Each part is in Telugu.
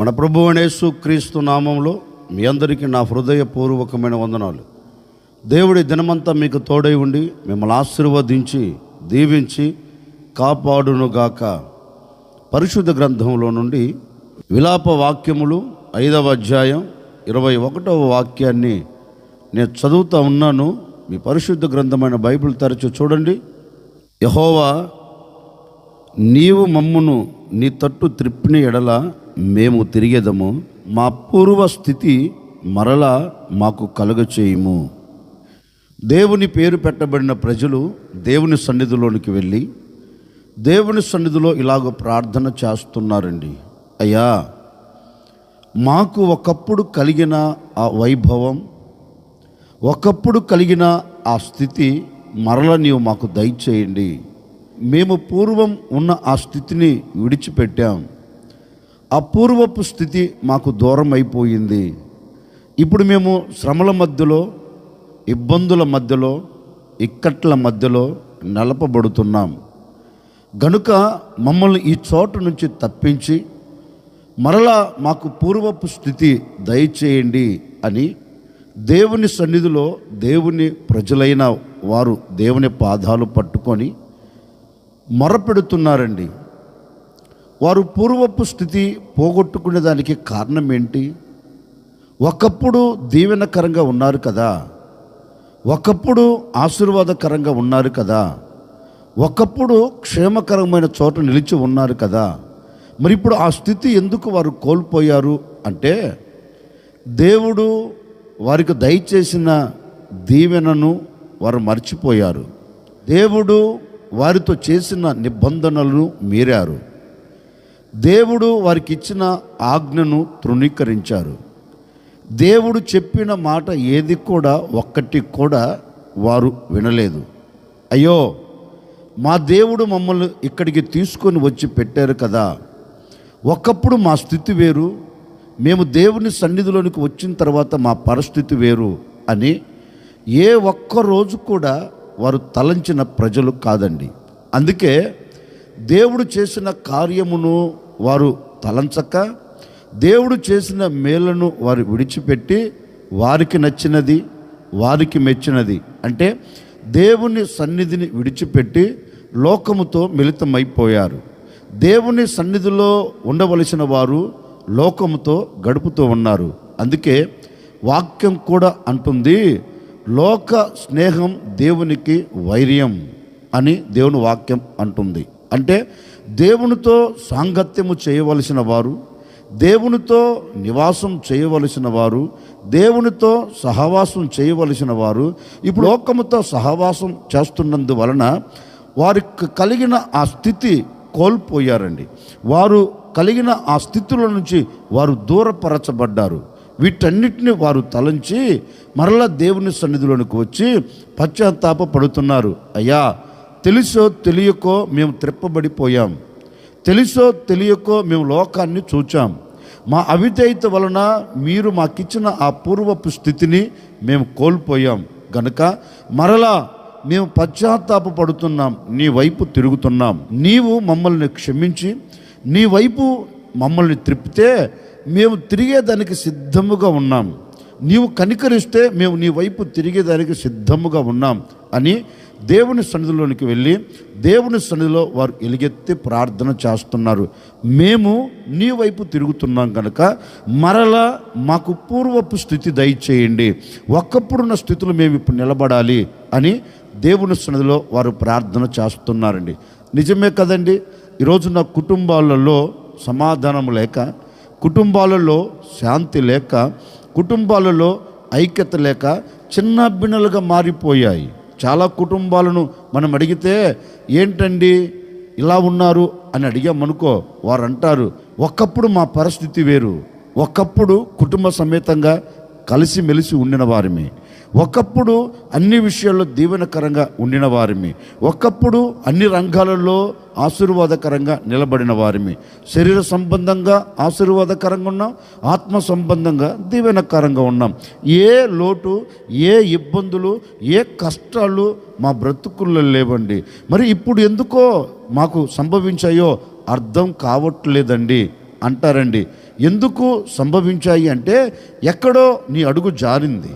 మన ప్రభు అనేసు క్రీస్తు నామంలో మీ అందరికీ నా హృదయపూర్వకమైన వందనాలు. దేవుడి దినమంతా మీకు తోడై ఉండి మిమ్మల్ని ఆశీర్వదించి దీవించి కాపాడునుగాక. పరిశుద్ధ గ్రంథంలో నుండి విలాప వాక్యములు ఐదవ అధ్యాయం ఇరవై ఒకటవ వాక్యాన్ని నేను చదువుతూ ఉన్నాను. మీ పరిశుద్ధ గ్రంథమైన బైబిల్ తరచు చూడండి. యహోవా నీవు మమ్మును నీ తట్టు త్రిప్పిన ఎడల మేము తిరిగేదము మా పూర్వ స్థితి మరలా మాకు కలుగచేయము. దేవుని పేరు పెట్టబడిన ప్రజలు దేవుని సన్నిధిలోనికి వెళ్ళి దేవుని సన్నిధిలో ఇలాగ ప్రార్థన చేస్తున్నారండి. అయ్యా మాకు ఒకప్పుడు కలిగిన ఆ వైభవం ఒకప్పుడు కలిగిన ఆ స్థితి మరల నీవు మాకు దయచేయండి. మేము పూర్వం ఉన్న ఆ స్థితిని విడిచిపెట్టాం. అపూర్వపు స్థితి మాకు దూరం అయిపోయింది ఇప్పుడు మేము శ్రమల మధ్యలో ఇబ్బందుల మధ్యలో ఇక్కట్ల మధ్యలో నలపబడుతున్నాం. గనుక మమ్మల్ని ఈ చోటు నుంచి తప్పించి మరలా మాకు పూర్వపు స్థితి దయచేయండి అని దేవుని సన్నిధిలో దేవుని ప్రజలైన వారు దేవుని పాదాలు పట్టుకొని మొరపెడుతున్నారండి. వారు పూర్వపు స్థితి పోగొట్టుకునే దానికి కారణం ఏంటి? ఒకప్పుడు దీవెనకరంగా ఉన్నారు కదా. ఒకప్పుడు ఆశీర్వాదకరంగా ఉన్నారు కదా. ఒకప్పుడు క్షేమకరమైన చోట నిలిచి ఉన్నారు కదా. మరి ఇప్పుడు ఆ స్థితి ఎందుకు వారు కోల్పోయారు అంటే దేవుడు వారికి దయచేసిన దీవెనను వారు మర్చిపోయారు. దేవుడు వారితో చేసిన నిబంధనలను మీరారు. దేవుడు వారికి ఇచ్చిన ఆజ్ఞను తృణీకరించారు. దేవుడు చెప్పిన మాట ఏది కూడా ఒక్కటి కూడా వారు వినలేదు. అయ్యో మా దేవుడు మమ్మల్ని ఇక్కడికి తీసుకొని వచ్చి పెట్టారు కదా. ఒకప్పుడు మా స్థితి వేరు మేము దేవుని సన్నిధిలోనికి వచ్చిన తర్వాత మా పరిస్థితి వేరు అని ఏ ఒక్క రోజు కూడా వారు తలంచిన ప్రజలు కాదండి. అందుకే దేవుడు చేసిన కార్యమును వారు తలంచక దేవుడు చేసిన మేలను వారు విడిచిపెట్టి వారికి నచ్చినది వారికి మెచ్చినది. అంటే దేవుని సన్నిధిని విడిచిపెట్టి లోకముతో మిళితమైపోయారు. దేవుని సన్నిధిలో ఉండవలసిన వారు లోకముతో గడుపుతూ ఉన్నారు. అందుకే వాక్యం కూడా అంటుంది లోక స్నేహం దేవునికి వైర్యం అని దేవుని వాక్యం అంటుంది. అంటే దేవునితో సాంగత్యము చేయవలసిన వారు దేవునితో నివాసం చేయవలసిన వారు దేవునితో సహవాసం చేయవలసిన వారు. ఇప్పుడు లోకముతో సహవాసం చేస్తున్నందువలన వారికి కలిగిన ఆ స్థితి కోల్పోయారండి. వారు కలిగిన ఆ స్థితుల నుంచి వారు దూరపరచబడ్డారు. వీటన్నిటిని వారు తలంచి మరలా దేవుని సన్నిధిలోనికి వచ్చి పశ్చాత్తాప పడుతున్నారు అయ్యా తెలుసో తెలియకో మేము త్రిప్పబడిపోయాం. తెలుసో తెలియకో మేము లోకాన్ని చూచాం. మా అవిధేయత వలన మీరు మాకిచ్చిన ఆ పూర్వపు స్థితిని మేము కోల్పోయాం. గనుక మరలా మేము పశ్చాత్తాప పడుతున్నాం. నీ వైపు తిరుగుతున్నాం. నీవు మమ్మల్ని క్షమించి నీ వైపు మమ్మల్ని త్రిప్పితే మేము తిరిగేదానికి సిద్ధముగా ఉన్నాం. నీవు కనికరిస్తే మేము నీ వైపు తిరిగేదానికి సిద్ధముగా ఉన్నాం. అని దేవుని సన్నిధిలోనికి వెళ్ళి దేవుని సన్నిధిలో వారు ఎలుగెత్తి ప్రార్థన చేస్తున్నారు. మేము నీ వైపు తిరుగుతున్నాం కనుక మరలా మాకు పూర్వపు స్థితి దయచేయండి. ఒక్కప్పుడున్న స్థితిలో మేము ఇప్పుడు నిలబడాలి అని దేవుని సన్నిధిలో వారు ప్రార్థన చేస్తున్నారండి. నిజమే కదండి? ఈరోజు నా కుటుంబాలలో సమాధానం లేక కుటుంబాలలో శాంతి లేక కుటుంబాలలో ఐక్యత లేక చిన్న భిన్నలుగా మారిపోయాయి. చాలా కుటుంబాలను మనం అడిగితే ఏంటండి ఇలా ఉన్నారు? అని అడిగామనుకో వారు అంటారు ఒకప్పుడు మా పరిస్థితి వేరు. ఒకప్పుడు కుటుంబ సమేతంగా కలిసిమెలిసి ఉండిన వారిమి. ఒకప్పుడు అన్ని విషయాల్లో దీవెనకరంగా ఉండిన వారిమి ఒకప్పుడు అన్ని రంగాలలో ఆశీర్వాదకరంగా నిలబడిన వారిమి శరీర సంబంధంగా ఆశీర్వాదకరంగా ఉన్నాం ఆత్మ సంబంధంగా దీవెనకరంగా ఉన్నాం. ఏ లోటు ఏ ఇబ్బందులు ఏ కష్టాలు మా బ్రతుకుల్లో లేవండి. మరి ఇప్పుడు ఎందుకో మాకు సంభవించాయో అర్థం కావట్లేదండి అంటారండి. ఎందుకు సంభవించాయి అంటే ఎక్కడో నీ అడుగు జారింది.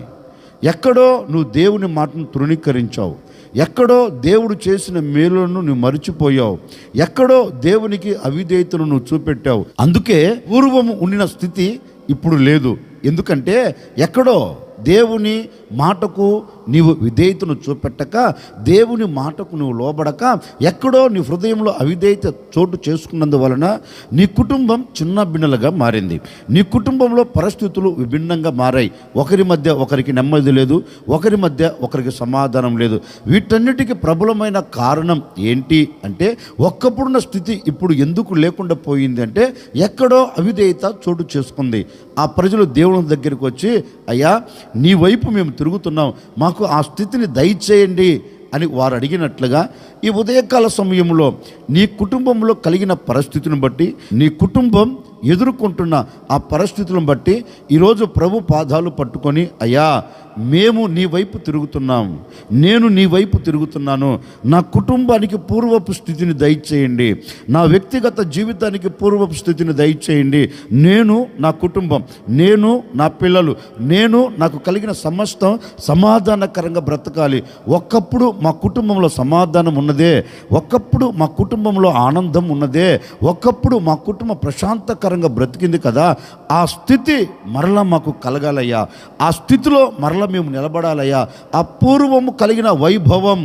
ఎక్కడో నువ్వు దేవుని మాటను తృణీకరించావు. ఎక్కడో దేవుడు చేసిన మేలులను నువ్వు మరిచిపోయావు. ఎక్కడో దేవునికి అవిధేయతను నువ్వు చూపెట్టావు. అందుకే పూర్వము ఉండిన స్థితి ఇప్పుడు లేదు. ఎందుకంటే ఎక్కడో దేవుని మాటకు నీవు విధేయతను చూపెట్టక దేవుని మాటకు నువ్వు లోబడక ఎక్కడో నీ హృదయంలో అవిధేయత చోటు చేసుకున్నందువలన నీ కుటుంబం చిన్న భిన్నలుగా మారింది. నీ కుటుంబంలో పరిస్థితులు విభిన్నంగా మారాయి. ఒకరి మధ్య ఒకరికి నెమ్మది లేదు ఒకరి మధ్య ఒకరికి సమాధానం లేదు. వీటన్నిటికీ ప్రబలమైన కారణం ఏంటి అంటే ఒక్కప్పుడున్న స్థితి ఇప్పుడు ఎందుకు లేకుండా పోయింది అంటే ఎక్కడో అవిధేయత చోటు చేసుకుంది. ఆ ప్రజలు దేవుని దగ్గరికి వచ్చి అయ్యా నీ వైపు మేము తిరుగుతున్నాం మాకు ఆ స్థితిని దయచేయండి అని వారు అడిగినట్లుగా ఈ ఉదయకాల సమయంలో నీ కుటుంబంలో కలిగిన పరిస్థితిని బట్టి నీ కుటుంబం ఎదుర్కొంటున్న ఆ పరిస్థితులను బట్టి ఈరోజు ప్రభు పాదాలు పట్టుకొని అయ్యా మేము నీ వైపు తిరుగుతున్నాం. నేను నీ వైపు తిరుగుతున్నాను. నా కుటుంబానికి పూర్వపు స్థితిని దయచేయండి. నా వ్యక్తిగత జీవితానికి పూర్వపు స్థితిని దయచేయండి. నేను నా కుటుంబం నేను నా పిల్లలు నేను నాకు కలిగిన సమస్తం సమాధానకరంగా బ్రతకాలి. ఒక్కప్పుడు మా కుటుంబంలో సమాధానం ఉన్నదే. ఒక్కప్పుడు మా కుటుంబంలో ఆనందం ఉన్నదే. ఒక్కప్పుడు మా కుటుంబ ప్రశాంతకర ప్రశాంతకరంగా బ్రతికింది కదా ఆ స్థితి మరలా మాకు కలగాలయ్యా. ఆ స్థితిలో మరలా మేము నిలబడాలయ్యా. ఆ పూర్వము కలిగిన వైభవం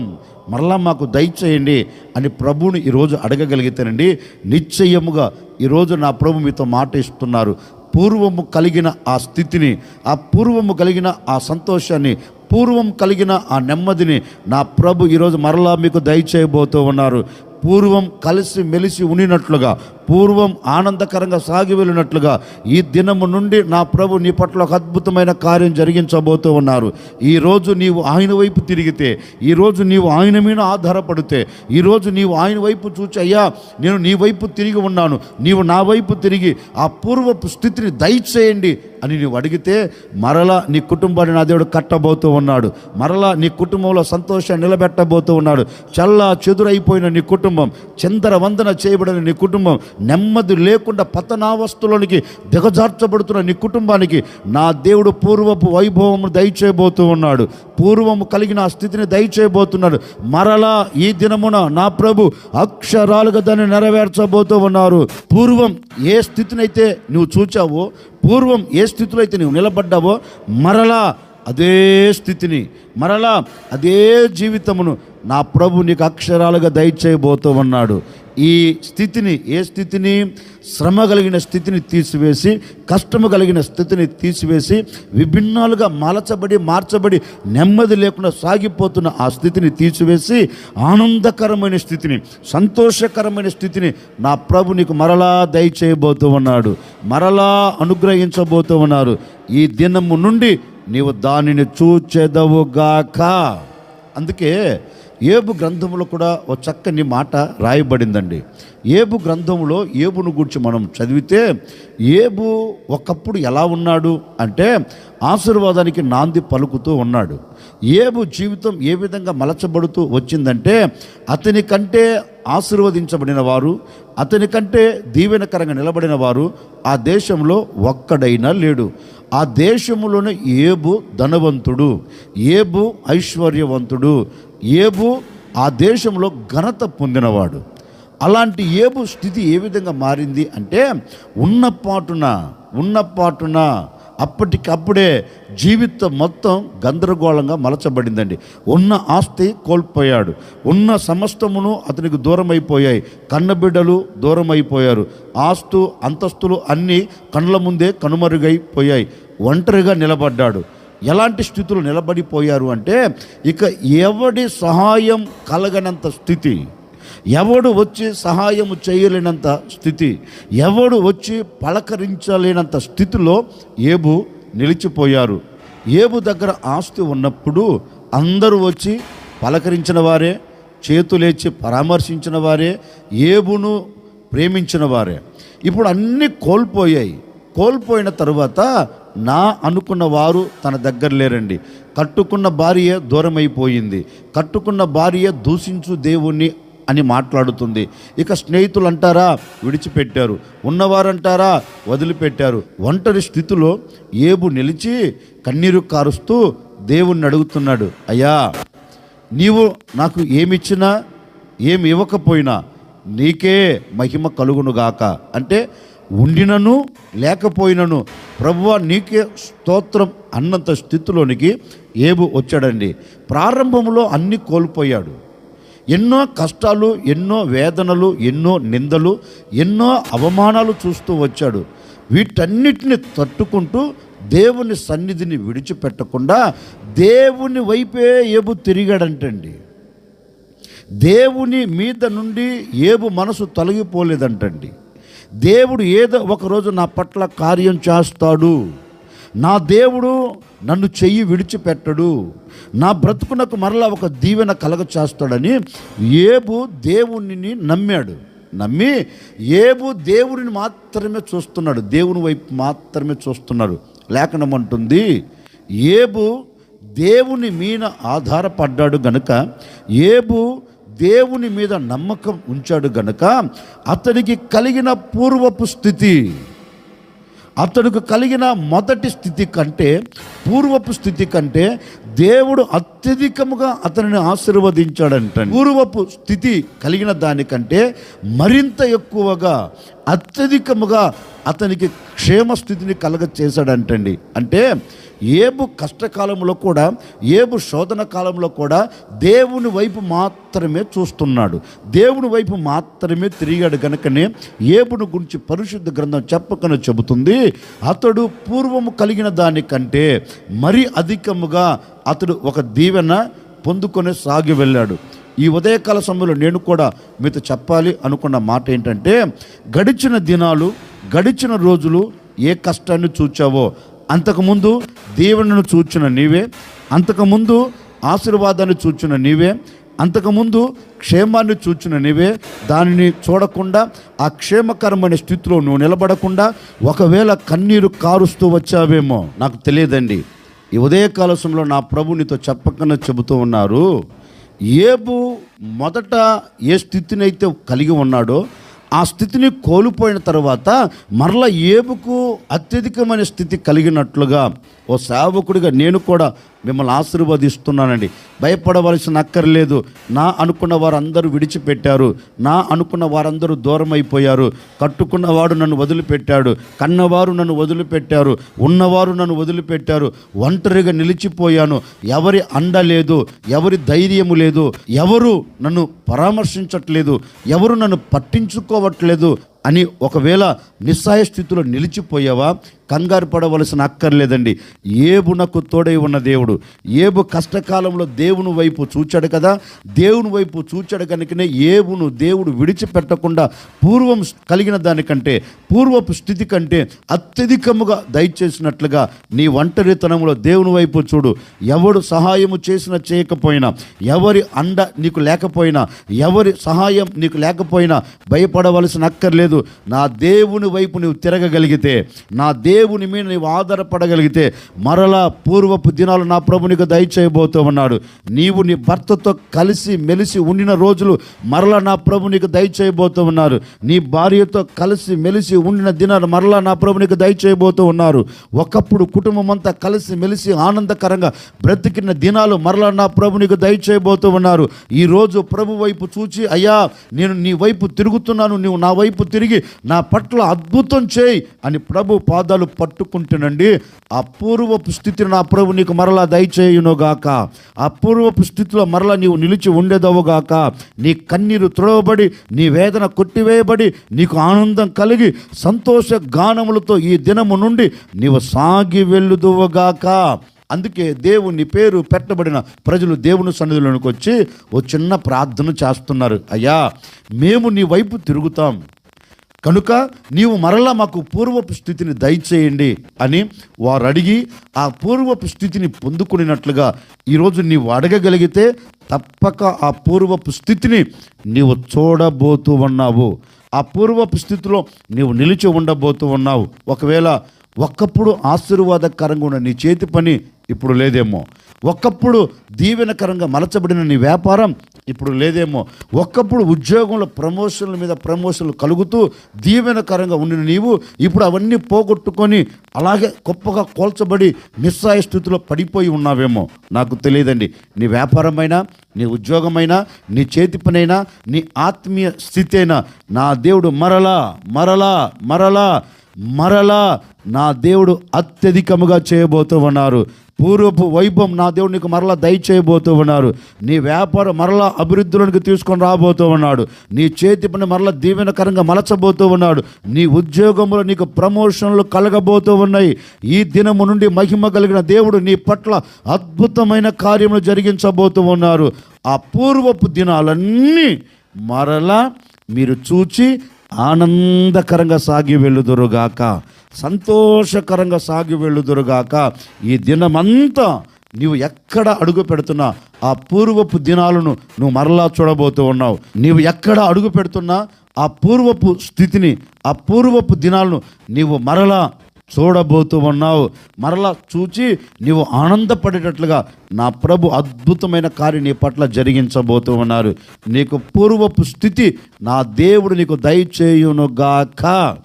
మరలా మాకు దయచేయండి అని ప్రభువుని ఈరోజు అడగగలిగితేనండి నిశ్చయముగా ఈరోజు నా ప్రభు మీతో మాట ఇస్తున్నారు. పూర్వము కలిగిన ఆ స్థితిని ఆ పూర్వము కలిగిన ఆ సంతోషాన్ని పూర్వం కలిగిన ఆ నెమ్మదిని నా ప్రభు ఈరోజు మరలా మీకు దయచేయబోతూ ఉన్నారు. పూర్వం కలిసి మెలిసి ఉండినట్లుగా పూర్వం ఆనందకరంగా సాగి వెళ్ళినట్లుగా ఈ దినము నుండి నా ప్రభు నీ పట్ల ఒక అద్భుతమైన కార్యం జరిగించబోతూ ఉన్నారు. ఈరోజు నీవు ఆయన వైపు తిరిగితే ఈరోజు నీవు ఆయన మీద ఆధారపడితే ఈరోజు నీవు ఆయన వైపు చూచి అయ్యా నేను నీ వైపు తిరిగి ఉన్నాను. నీవు నా వైపు తిరిగి ఆ పూర్వపు స్థితిని దయచేయండి అని నీవు అడిగితే మరలా నీ కుటుంబాన్ని నా దేవుడు కట్టబోతూ ఉన్నాడు. మరలా నీ కుటుంబంలో సంతోషాన్ని నిలబెట్టబోతూ ఉన్నాడు. చల్లా చెదురైపోయిన నీ కుటుంబం చందర వందన చేయబడిన నీ కుటుంబం నెమ్మది లేకుండా పతనావస్థలోనికి దిగజార్చబడుతున్న నీ కుటుంబానికి నా దేవుడు పూర్వపు వైభవము దయచేయబోతూ ఉన్నాడు. పూర్వము కలిగిన ఆ స్థితిని దయచేయబోతున్నాడు. మరలా ఈ దినమున నా ప్రభు అక్షరాలుగా దాన్ని నెరవేర్చబోతూ ఉన్నారు. పూర్వం ఏ స్థితినైతే నువ్వు చూచావో పూర్వం ఏ స్థితిలో అయితే నువ్వు నిలబడ్డావో మరలా అదే స్థితిని మరలా అదే జీవితమును నా ప్రభు నీకు అక్షరాలుగా దయచేయబోతూ ఉన్నాడు ఈ స్థితిని ఏ స్థితిని? శ్రమ కలిగిన స్థితిని తీసివేసి కష్టము కలిగిన స్థితిని తీసివేసి విభిన్నాలుగా మలచబడి మార్చబడి నెమ్మది లేకుండా సాగిపోతున్న ఆ స్థితిని తీసివేసి ఆనందకరమైన స్థితిని సంతోషకరమైన స్థితిని నా ప్రభు నీకు మరలా దయచేయబోతూ ఉన్నాడు మరలా అనుగ్రహించబోతూ ఉన్నారు ఈ దినము నుండి నీవు దానిని చూచెదవుగాక అందుకే ఏబు గ్రంథంలో కూడా ఒక చక్కని మాట రాయబడిందండి. ఏబు గ్రంథంలో ఏబును గురించి మనం చదివితే ఏబు ఒకప్పుడు ఎలా ఉన్నాడు అంటే ఆశీర్వాదానికి నాంది పలుకుతూ ఉన్నాడు. ఏబు జీవితం ఏ విధంగా మలచబడుతూ వచ్చిందంటే అతని కంటే ఆశీర్వదించబడిన వారు అతని కంటే దీవెనకరంగా నిలబడిన వారు ఆ దేశంలో ఒక్కడైనా లేడు. ఆ దేశంలోనే ఏబు ధనవంతుడు ఏబు ఐశ్వర్యవంతుడు ఏబు ఆ దేశంలో ఘనత పొందినవాడు. అలాంటి ఏబు స్థితి ఏ విధంగా మారింది అంటే ఉన్న పాటున ఉన్న పాటున అప్పటికప్పుడే జీవితం మొత్తం గందరగోళంగా మలచబడిందండి. ఉన్న ఆస్తి కోల్పోయాడు. ఉన్న సమస్తమును అతనికి దూరం అయిపోయాయి కన్నబిడ్డలు దూరం అయిపోయారు ఆస్తు అంతస్తులు అన్నీ కళ్ళ ముందే కనుమరుగైపోయాయి. ఒంటరిగా నిలబడ్డాడు. ఎలాంటి స్థితులు నిలబడిపోయారు అంటే ఇక ఎవడి సహాయం కలగనంత స్థితి ఎవడు వచ్చి సహాయము చేయలేనంత స్థితి ఎవడు వచ్చి పలకరించలేనంత స్థితిలో ఏబు నిలిచిపోయారు. ఏబు దగ్గర ఆస్తి ఉన్నప్పుడు అందరూ వచ్చి పలకరించిన వారే చేతులేచి పరామర్శించిన వారే ఏబును ప్రేమించిన వారే. ఇప్పుడు అన్నీ కోల్పోయాయి. కోల్పోయిన తరువాత నా అనుకున్న వారు తన దగ్గర లేరండి. కట్టుకున్న భార్య దూరమైపోయింది. కట్టుకున్న భార్య దూషించు దేవుణ్ణి అని మాట్లాడుతుంది. ఇక స్నేహితులు అంటారా విడిచిపెట్టారు. ఉన్నవారంటారా వదిలిపెట్టారు. ఒంటరి స్థితిలో ఏబు నిలిచి కన్నీరు కారుస్తూ దేవుణ్ణి అడుగుతున్నాడు అయ్యా నీవు నాకు ఏమిచ్చినా ఏమి ఇవ్వకపోయినా నీకే మహిమ కలుగునుగాక అంటే ఉండినను లేకపోయినను ప్రభువ నీకే స్తోత్రం అన్నంత స్థితిలోనికి ఏబు వచ్చాడండి. ప్రారంభంలో అన్ని కోల్పోయాడు. ఎన్నో కష్టాలు ఎన్నో వేదనలు ఎన్నో నిందలు ఎన్నో అవమానాలు చూస్తూ వచ్చాడు. వీటన్నిటిని తట్టుకుంటూ దేవుని సన్నిధిని విడిచిపెట్టకుండా దేవుని వైపే ఏబు తిరిగాడంటండి. దేవుని మీద నుండి ఏబు మనసు తొలగిపోలేదంటండి. దేవుడు ఏదో ఒకరోజు నా పట్ల కార్యం చేస్తాడు. నా దేవుడు నన్ను చెయ్యి విడిచిపెట్టడు. నా బ్రతుకునకు మరలా ఒక దీవెన కలగ చేస్తాడని ఏబు దేవునిని నమ్మాడు. నమ్మి ఏబు దేవుడిని మాత్రమే చూస్తున్నాడు. దేవుని వైపు మాత్రమే చూస్తున్నాడు. లేఖనం అంటుంది ఏబు దేవుని మీద ఆధారపడ్డాడు గనుక ఏబు దేవుని మీద నమ్మకం ఉంచాడు గనుక అతనికి కలిగిన పూర్వపు స్థితి అతడుకు కలిగిన మొదటి స్థితి కంటే పూర్వపు స్థితి కంటే దేవుడు అత్యధికముగా అతనిని ఆశీర్వదించాడంట పూర్వపు స్థితి కలిగిన దానికంటే మరింత ఎక్కువగా అత్యధికముగా అతనికి క్షేమ స్థితిని కలగ చేశాడంటండి అంటే ఏబు కష్టకాలంలో కూడా ఏబు శోధన కాలంలో కూడా దేవుని వైపు మాత్రమే చూస్తున్నాడు. దేవుని వైపు మాత్రమే తిరిగాడు గనుకనే ఏబును గురించి పరిశుద్ధ గ్రంథం చెప్పకనే చెబుతుంది. అతడు పూర్వము కలిగిన దానికంటే మరి అధికముగా అతడు ఒక దీవెన పొందుకొని సాగి వెళ్ళాడు. ఈ ఉదయకాల సమయంలో నేను కూడా మీతో చెప్పాలి అనుకున్న మాట ఏంటంటే గడిచిన దినాలు గడిచిన రోజులు ఏ కష్టాన్ని చూచావో అంతకుముందు దేవునిను చూచిన నీవే అంతకుముందు ఆశీర్వాదాన్ని చూచిన నీవే అంతకుముందు క్షేమాన్ని చూచిన నీవే దానిని చూడకుండా ఆ క్షేమకరమైన స్థితిలో నువ్వు నిలబడకుండా ఒకవేళ కన్నీరు కారుస్తూ వచ్చావేమో నాకు తెలియదండి. ఈ ఉదయకాల సమయంలో నా ప్రభు నీతో చెబుతూ ఉన్నారు. ఏబు మొదట ఏ స్థితిని అయితే కలిగి ఉన్నాడో ఆ స్థితిని కోల్పోయిన తర్వాత మరల ఏబుకు అత్యధికమైన స్థితి కలిగినట్లుగా ఓ సేవకుడిగా నేను కూడా మిమ్మల్ని ఆశీర్వదిస్తున్నానండి. భయపడవలసిన అక్కర్లేదు. నా అనుకున్న వారందరూ విడిచిపెట్టారు. నా అనుకున్న వారందరూ దూరం అయిపోయారు కట్టుకున్నవాడు నన్ను వదిలిపెట్టాడు. కన్నవారు నన్ను వదిలిపెట్టారు. ఉన్నవారు నన్ను వదిలిపెట్టారు. ఒంటరిగా నిలిచిపోయాను. ఎవరి అండ లేదు. ఎవరి ధైర్యము లేదు. ఎవరు నన్ను పరామర్శించట్లేదు. ఎవరు నన్ను పట్టించుకోవట్లేదు. అని ఒకవేళ నిస్సాయ స్థితిలో నిలిచిపోయావా కంగారు పడవలసిన అక్కర్లేదండి. ఏబునకు తోడై ఉన్న దేవుడు. ఏబు కష్టకాలంలో దేవుని వైపు చూచాడు కదా దేవుని వైపు చూచాడు కనుకనే ఏబును దేవుడు విడిచిపెట్టకుండా పూర్వం కలిగిన దానికంటే పూర్వపు స్థితి కంటే అత్యధికముగా దయచేసినట్లుగా నీ ఒంటరితనంలో దేవుని వైపు చూడు. ఎవడు సహాయము చేసినా చేయకపోయినా ఎవరి అండ నీకు లేకపోయినా ఎవరి సహాయం నీకు లేకపోయినా భయపడవలసిన అక్కర్లేదు. నా దేవుని వైపు నువ్వు తిరగగలిగితే నా దేవుని మీద నువ్వు ఆధారపడగలిగితే మరలా పూర్వపు దినాలు నా ప్రభు నీకు దయచేయబోతూ ఉన్నాడు నీవు నీ భర్తతో కలిసి మెలిసి ఉండిన రోజులు మరలా నా ప్రభు నీకు దయచేయబోతూ ఉన్నారు నీ భార్యతో కలిసి మెలిసి ఉండిన దినాలు మరలా నా ప్రభు నీకు దయచేయబోతూ ఉన్నారు ఒకప్పుడు కుటుంబం అంతా కలిసి మెలిసి ఆనందకరంగా బ్రతికిన దినాలు మరలా నా ప్రభు నీకు దయచేయబోతూ ఉన్నారు ఈ రోజు ప్రభు వైపు చూచి అయ్యా నేను నీ వైపు తిరుగుతున్నాను నువ్వు నా వైపు తిరుగు నా పట్ల అద్భుతం చేయి అని ప్రభు పాదాలు పట్టుకుంటునండి. అపూర్వపు స్థితిని నా ప్రభు నీకు మరలా దయచేయునుగాక. అపూర్వపు స్థితిలో మరలా నీవు నిలిచి ఉండేదవుగాక. నీ కన్నీరు త్రోవబడి నీ వేదన కొట్టివేయబడి నీకు ఆనందం కలిగి సంతోష గానములతో ఈ దినము నుండి నీవు సాగి వెళ్ళుదువుగాక. అందుకే దేవుని పేరు పెట్టబడిన ప్రజలు దేవుని సన్నిధిలోనికి వచ్చి ఓ చిన్న ప్రార్థన చేస్తున్నారు. అయ్యా మేము నీ వైపు తిరుగుతాం. కనుక నీవు మరలా మాకు పూర్వపు స్థితిని దయచేయండి అని వారు అడిగి ఆ పూర్వపు స్థితిని పొందుకునినట్లుగా ఈరోజు నీవు అడగగలిగితే తప్పక ఆ పూర్వపు స్థితిని నీవు చూడబోతూ ఉన్నావు. ఆ పూర్వపు స్థితిలో నీవు నిలిచి ఉండబోతూ ఉన్నావు. ఒకవేళ ఒక్కప్పుడు ఆశీర్వాదకరంగా ఉన్న నీ చేతి పని ఇప్పుడు లేదేమో. ఒకప్పుడు దీవెనకరంగా మలచబడిన నీ వ్యాపారం ఇప్పుడు లేదేమో. ఒకప్పుడు ఉద్యోగంలో ప్రమోషన్ల మీద ప్రమోషన్లు కలుగుతూ దీవెనకరంగా ఉండిన నీవు ఇప్పుడు అవన్నీ పోగొట్టుకొని అలాగే గొప్పగా కోల్చబడి నిస్సాయ స్థితిలో పడిపోయి ఉన్నావేమో. నాకు తెలియదండి. నీ వ్యాపారమైనా నీ ఉద్యోగమైనా నీ చేతి పనైనా నీ ఆత్మీయ స్థితి అయినా నా దేవుడు మరలా మరలా మరలా మరలా నా దేవుడు అత్యధికముగా చేయబోతూ ఉన్నారు పూర్వపు వైభవం నా దేవుడు నీకు మరలా దయచేయబోతూ ఉన్నారు నీ వ్యాపారం మరలా అభివృద్ధిలోనికి తీసుకొని రాబోతూ ఉన్నాడు నీ చేతి పని మరలా దీవెనకరంగా మలచబోతూ ఉన్నాడు నీ ఉద్యోగంలో నీకు ప్రమోషన్లు కలగబోతూ ఉన్నాయి ఈ దినము నుండి మహిమ కలిగిన దేవుడు నీ పట్ల అద్భుతమైన కార్యములు జరిగించబోతూ ఉన్నారు ఆ పూర్వపు దినాలన్నీ మరలా మీరు చూచి ఆనందకరంగా సాగి వెళ్ళుదురుగాక సంతోషకరంగా సాగి వెళ్ళుదురుగాక ఈ దినమంతా నీవు ఎక్కడ అడుగు పెడుతున్నా ఆ పూర్వపు దినాలను నువ్వు మరలా చూడబోతూ ఉన్నావు. నీవు ఎక్కడ అడుగు పెడుతున్నా ఆ పూర్వపు స్థితిని ఆ పూర్వపు దినాలను నీవు మరలా చూడబోతూ ఉన్నావు మరలా చూచి నీవు ఆనందపడేటట్లుగా నా ప్రభు అద్భుతమైన కార్యం నీ పట్ల జరిగించబోతూ ఉన్నారు నీకు పూర్వపు స్థితి నా దేవుడు నీకు దయచేయునుగాక.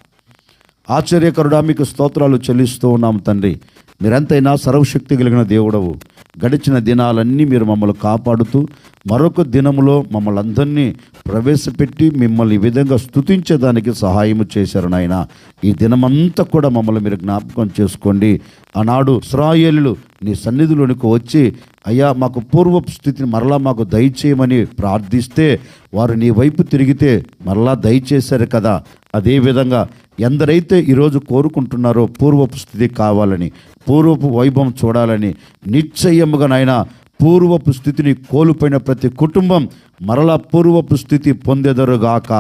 ఆశ్చర్యకరుడా మీకు స్తోత్రాలు చెల్లిస్తూ ఉన్నాము తండ్రి. మీరెంతైనా సర్వశక్తి కలిగిన దేవుడవు. గడిచిన దినాలన్నీ మీరు మమ్మల్ని కాపాడుతూ మరొక దినములో మమ్మల్ని అందరినీ ప్రవేశపెట్టి మిమ్మల్ని ఈ విధంగా స్థుతించేదానికి సహాయం చేశారు నాయన. ఈ దినమంతా కూడా మమ్మల్ని మీరు జ్ఞాపకం చేసుకోండి. ఆనాడు ఇస్రాయేలులు నీ సన్నిధిలోనికి వచ్చి అయ్యా మాకు పూర్వపు స్థితిని మరలా మాకు దయచేయమని ప్రార్థిస్తే వారు నీ వైపు తిరిగితే మరలా దయచేశారు కదా. అదేవిధంగా ఎందరైతే ఈరోజు కోరుకుంటున్నారో పూర్వపు స్థితి కావాలని పూర్వపు వైభవం చూడాలని నిశ్చయముగా నాయన పూర్వపు స్థితిని కోల్పోయిన ప్రతి కుటుంబం మరలా పూర్వపు స్థితి పొందెదరుగాక.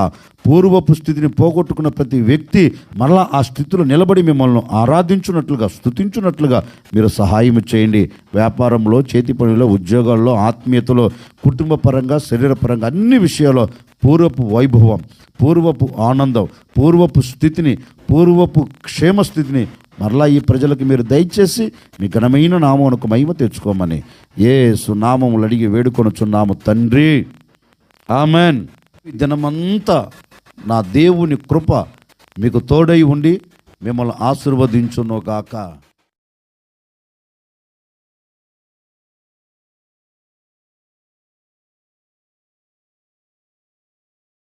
పూర్వపు స్థితిని పోగొట్టుకున్న ప్రతి వ్యక్తి మరలా ఆ స్థితిలో నిలబడి మిమ్మల్ని ఆరాధించున్నట్లుగా స్థుతించున్నట్లుగా మీరు సహాయం చేయండి. వ్యాపారంలో చేతి పనిలో ఉద్యోగాల్లో ఆత్మీయతలో కుటుంబ పరంగా శరీరపరంగా అన్ని విషయాల్లో పూర్వపు వైభవం పూర్వపు ఆనందం పూర్వపు స్థితిని పూర్వపు క్షేమ స్థితిని మరలా ఈ ప్రజలకు మీరు దయచేసి మీ ఘనమైన నామమునకు మహిమ తెచ్చుకోమని ఏ సునామములు అడిగి వేడుకొనుచున్నాము తండ్రి. ఆమెన్. దినమంతా నా దేవుని కృప మీకు తోడై ఉండి మిమ్మల్ని ఆశీర్వదించునుగాక.